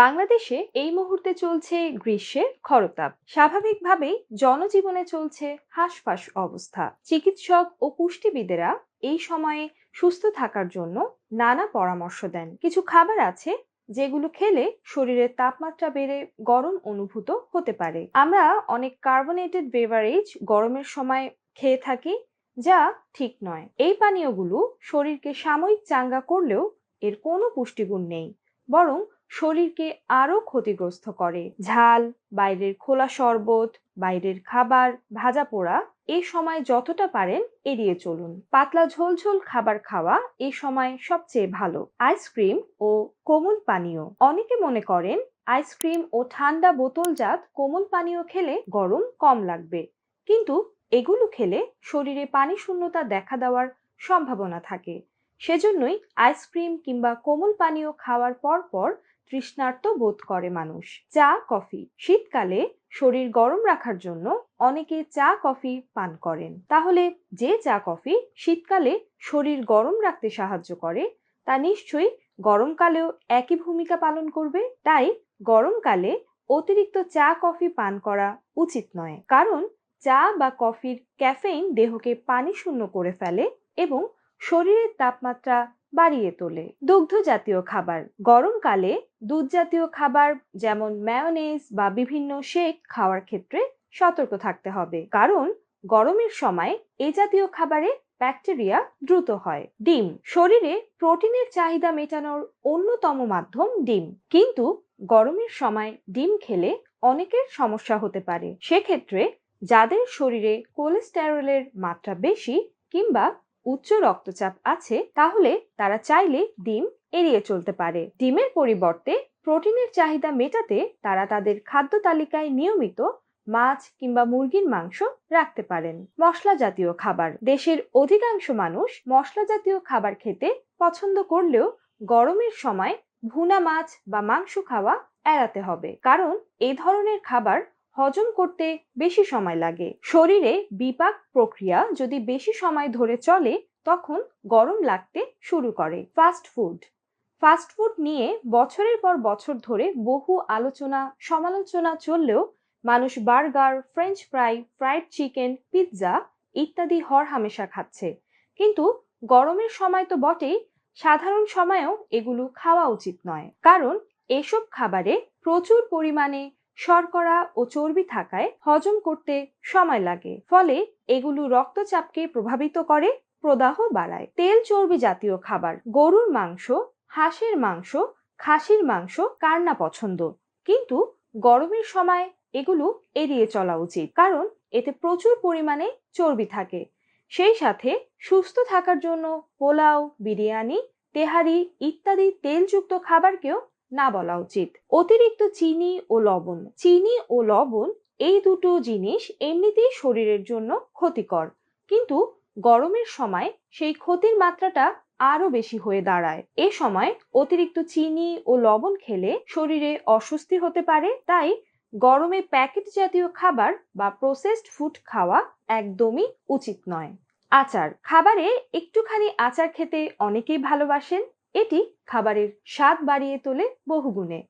বাংলাদেশে এই মুহূর্তে চলছে গ্রীষ্মের খরতাপ স্বাভাবিকভাবেই জনজীবনে চলছে হাঁসফাঁস অবস্থা। চিকিৎসক ও পুষ্টিবিদেরা এই সময়ে সুস্থ থাকার জন্য নানা পরামর্শ দেন। কিছু খাবার আছে যেগুলো খেলে শরীরের তাপমাত্রা বেড়ে গরম অনুভূত হতে পারে। আমরা অনেক কার্বনেটেড বেভারেজ গরমের সময় খেয়ে থাকি যা ঠিক নয়। এই পানীয়গুলো শরীরকে সাময়িক চাঙ্গা করলেও এর কোনো পুষ্টিগুণ নেই, বরং শরীরকে আরও ক্ষতিগ্রস্ত করে। ঝাল, বাইরের খোলা শরবত, বাইরের খাবার, ভাজা পোড়া এই সময় যতটা পারেন এড়িয়ে চলুন। পাতলা ঝোলঝোল খাবার খাওয়া এই সময় সবচেয়ে ভালো। আইসক্রিম ও কোমল পানীয়। অনেকে মনে করেন আইসক্রিম ও ঠান্ডা বোতলজাত কোমল পানীয় খেলে গরম কম লাগবে। কিন্তু এগুলো খেলে শরীরে পানি শূন্যতা দেখা দেওয়ার সম্ভাবনা থাকে। সেজন্যই আইসক্রিম কিংবা কোমল পানীয় খাওয়ার পর পর তৃষ্ণার্ত বোধ করে মানুষ। চা, কফি। শীতকালে শরীর গরম রাখার জন্য অনেকে চা, কফি পান করেন। তাহলে যে চা, কফি শীতকালে শরীর গরম রাখতে সাহায্য করে, তা নিশ্চয়ই গরমকালেও একই ভূমিকা পালন করবে। তাই গরমকালে অতিরিক্ত চা, কফি পান করা উচিত নয়। কারণ চা বা কফির ক্যাফেইন দেহকে পানি শূন্য করে ফেলে এবং শরীরের তাপমাত্রা বাড়িয়ে তোলে। দুগ্ধ জাতীয় খাবার গরমকালে দুধ জাতীয় খাবার যেমন ম্যায়োনেজ বা বিভিন্ন শেক খাওয়ার ক্ষেত্রে সতর্ক থাকতে হবে। কারণ গরমের সময় এ জাতীয় খাবারে ব্যাকটেরিয়া দ্রুত হয়। ডিম, শরীরে প্রোটিনের চাহিদা মেটানোর অন্যতম মাধ্যম ডিম। কিন্তু গরমের সময় ডিম খেলে অনেকের সমস্যা হতে পারে। সেক্ষেত্রে যাদের শরীরে কোলেস্টেরলের মাত্রা বেশি কিংবা উচ্চ রক্তচাপ আছে, তাহলে তারা চাইলে ডিম এড়িয়ে চলতে পারে। ডিমের পরিবর্তে প্রোটিনের চাহিদা মেটাতে তারা তাদের খাদ্য তালিকায় নিয়মিত মাছ কিংবা মুরগির মাংস রাখতে পারেন। মশলা জাতীয় খাবার। দেশের অধিকাংশ মানুষ মশলা জাতীয় খাবার খেতে পছন্দ করলেও গরমের সময় ভুনা মাছ বা মাংস খাওয়া এড়াতে হবে। কারণ এই ধরনের খাবার হজম করতে বেশি সময় লাগে। শরীরে বিপাক প্রক্রিয়া যদি বেশি সময় ধরে চলে, তখন গরম লাগতে শুরু করে। Fast food. ফাস্ট ফুড নিয়ে বছরের পর বছর ধরে বহু আলোচনা, সমালোচনা চললেও মানুষ burger, french fry, fried chicken, pizza ইত্যাদি হর হামেশা খাচ্ছে। কিন্তু গরমের সময় তো বটেই, সাধারণ সময়েও এগুলো খাওয়া উচিত নয়। কারণ এসব খাবারে প্রচুর পরিমাণে শর্করা ও চর্বি থাকায় হজম করতে সময় লাগে। ফলে এগুলো রক্তচাপকে প্রভাবিত করে, প্রদাহ বাড়ায়। তেল চর্বি জাতীয় খাবার, গরুর মাংস, হাঁসের মাংস, খাসির মাংস কার না পছন্দ? কিন্তু গরমের সময় এগুলো এড়িয়ে চলা উচিত, কারণ এতে প্রচুর পরিমাণে চর্বি থাকে। সেই সাথে সুস্থ থাকার জন্য পোলাও, বিরিয়ানি, তেহারি ইত্যাদি তেলযুক্ত খাবারকেও না বলা উচিত। অতিরিক্ত চিনি ও লবণ। চিনি ও লবণ এই দুটো জিনিস এমনিতেই শরীরের জন্য ক্ষতিকর। কিন্তু গরমের সময় সেই ক্ষতির মাত্রাটা আরও বেশি হয়ে দাঁড়ায়। এ সময় অতিরিক্ত চিনি ও লবণ খেলে শরীরে অস্বস্তি হতে পারে, তাই গরমে প্যাকেট জাতীয় খাবার বা প্রসেসড ফুড খাওয়া একদমই উচিত নয়। আচার। খাবারে একটুখানি আচার খেতে অনেকেই ভালোবাসেন। এটি খাবারের স্বাদ বাড়িয়ে তোলে বহুগুণে।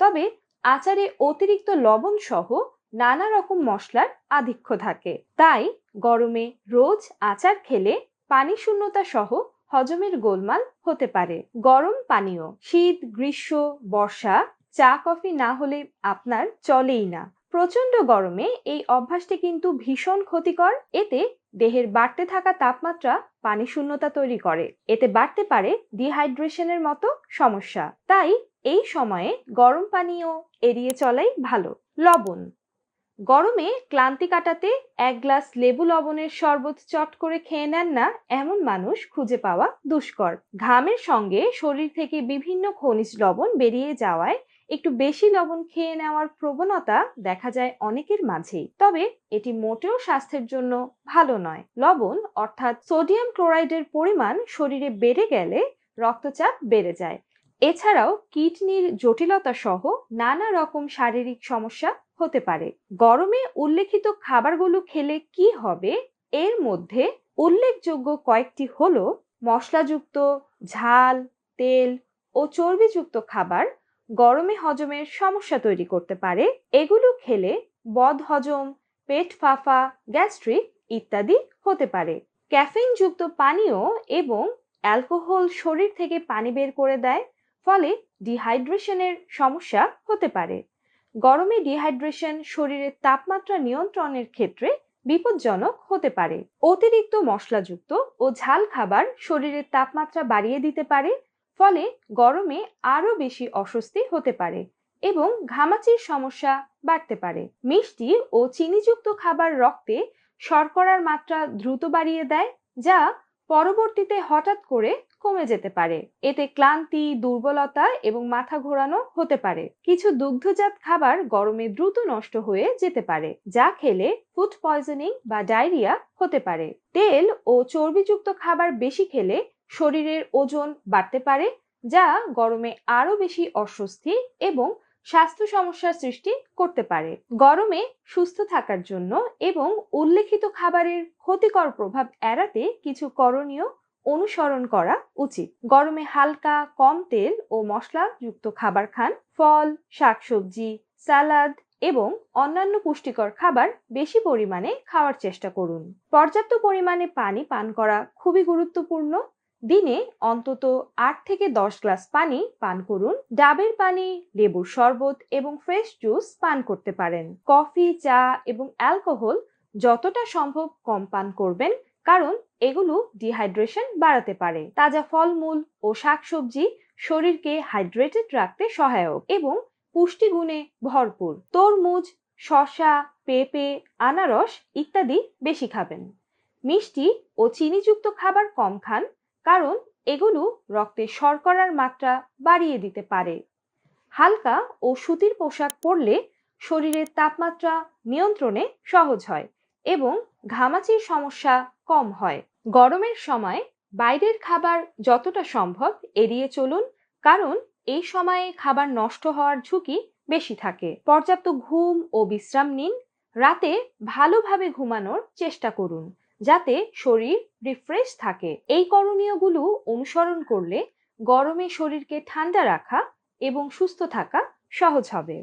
তবে আচারে অতিরিক্ত লবণ সহ নানা রকম মশলার আধিক্য থাকে। তাই গরমে রোজ আচার খেলে পানি শূন্যতা সহ হজমের গোলমাল হতে পারে। গরম পানীয়, শীত, গ্রীষ্ম, বর্ষা, চা, কফি না হলে আপনার চলেই না। প্রচণ্ড গরমে এই অভ্যাসটি কিন্তু ভীষণ ক্ষতিকর। এতে দেহের বাড়তে থাকা তাপমাত্রা পানি শূন্যতা তৈরি করে। এতে বাড়তে পারে ডিহাইড্রেশনের মতো সমস্যা। তাই এই সময়ে গরম পানীয় এড়িয়ে চলাই ভালো। লবণ। গরমে ক্লান্তি কাটাতে এক গ্লাস লেবু লবণের শরবত চট করে খেয়ে নেন না এমন মানুষ খুঁজে পাওয়া দুষ্কর। ঘামের সঙ্গে শরীর থেকে বিভিন্ন খনিজ লবণ বেরিয়ে যাওয়ায় একটু বেশি লবণ খেয়ে নেওয়ার প্রবণতা দেখা যায় অনেকের মাঝেই। তবে এটি মোটেও স্বাস্থ্যের জন্য ভালো নয়। লবণ, অর্থাৎ সোডিয়াম ক্লোরাইডের পরিমাণ শরীরে বেড়ে গেলে রক্তচাপ বেড়ে যায়। এছাড়াও কিডনির জটিলতা সহ নানা রকম শারীরিক সমস্যা হতে পারে। গরমে উল্লেখিত খাবারগুলো খেলে কি হবে? এর মধ্যে উল্লেখযোগ্য কয়েকটি হলো মশলাযুক্ত, ঝাল, তেল ও চর্বিযুক্ত খাবার গরমে হজমের সমস্যা তৈরি করতে পারে। এগুলো খেলে বদ হজম, পেট ফাঁফা, গ্যাস্ট্রিক ইত্যাদি হতে পারে। ক্যাফিনযুক্ত পানীয় এবং অ্যালকোহল শরীর থেকে পানি বের করে দেয়, ফলে ডিহাইড্রেশনের সমস্যা হতে পারে। গরমে ডিহাইড্রেশন শরীরের তাপমাত্রা নিয়ন্ত্রণের ক্ষেত্রে বিপজ্জনক হতে পারে। অতিরিক্ত মশলাযুক্ত ও ঝাল খাবার শরীরের তাপমাত্রা বাড়িয়ে দিতে পারে ফলে গরমে আরও বেশি অস্বস্তি হতে পারে এবং ঘামাচির সমস্যা বাড়তে পারে। মিষ্টি ও চিনিযুক্ত খাবার রক্তে শর্করার মাত্রা দ্রুত বাড়িয়ে দেয়, যা পরবর্তীতে হঠাৎ করে কমে যেতে পারে। এতে ক্লান্তি, দুর্বলতা এবং মাথা ঘোরানো হতে পারে। কিছু দুগ্ধজাত খাবার গরমে দ্রুত নষ্ট হয়ে যেতে পারে, যা খেলে ফুড পয়জনিং বা ডায়রিয়া হতে পারে। তেল ও চর্বিযুক্ত খাবার বেশি খেলে শরীরের ওজন বাড়তে পারে, যা গরমে আরও বেশি অস্বস্তি এবং স্বাস্থ্য সমস্যার সৃষ্টি করতে পারে। গরমে সুস্থ থাকার জন্য এবং উল্লেখিত খাবারের ক্ষতিকর প্রভাব এড়াতে কিছু করণীয় অনুসরণ করা উচিত। গরমে হালকা, কম তেল ও মশলাযুক্ত খাবার খান। ফল, শাকসবজি সালাদ এবং অন্যান্য পুষ্টিকর খাবার বেশি পরিমাণে খাওয়ার চেষ্টা করুন। পর্যাপ্ত পরিমাণে পানি পান করা খুবই গুরুত্বপূর্ণ। দিনে অন্তত আট থেকে দশ গ্লাস পানি পান করুন। ডাবের পানি, লেবুর শরবত এবং ফ্রেশ জুস পান করতে পারেন। কফি, চা এবং অ্যালকোহল যতটা সম্ভব কম পান করবেন, কারণ এগুলো ডিহাইড্রেশন বাড়াতে পারে। তাজা ফলমূল ও শাকসবজি শরীরকে হাইড্রেটেড রাখতে সহায়ক এবং পুষ্টিগুণে ভরপুর। তরমুজ, শসা, পেঁপে, আনারস ইত্যাদি বেশি খাবেন। মিষ্টি ও চিনিযুক্ত খাবার কম খান কারণ এগুলো রক্তে শর্করার মাত্রা বাড়িয়ে দিতে পারে। হালকা ও সুতির পোশাক পরলে শরীরের তাপমাত্রা নিয়ন্ত্রণে সহজ হয় এবং ঘামাচির সমস্যা কম হয়। গরমের সময় বাইরের খাবার যতটা সম্ভব এড়িয়ে চলুন, কারণ এই সময়ে খাবার নষ্ট হওয়ার ঝুঁকি বেশি থাকে। পর্যাপ্ত ঘুম ও বিশ্রাম নিন। রাতে ভালোভাবে ঘুমানোর চেষ্টা করুন। যাতে শরীর রিফ্রেশ থাকে। এই করণীয়গুলো অনুসরণ করলে গরমে শরীরকে ঠান্ডা রাখা এবং সুস্থ থাকা সহজ হবে।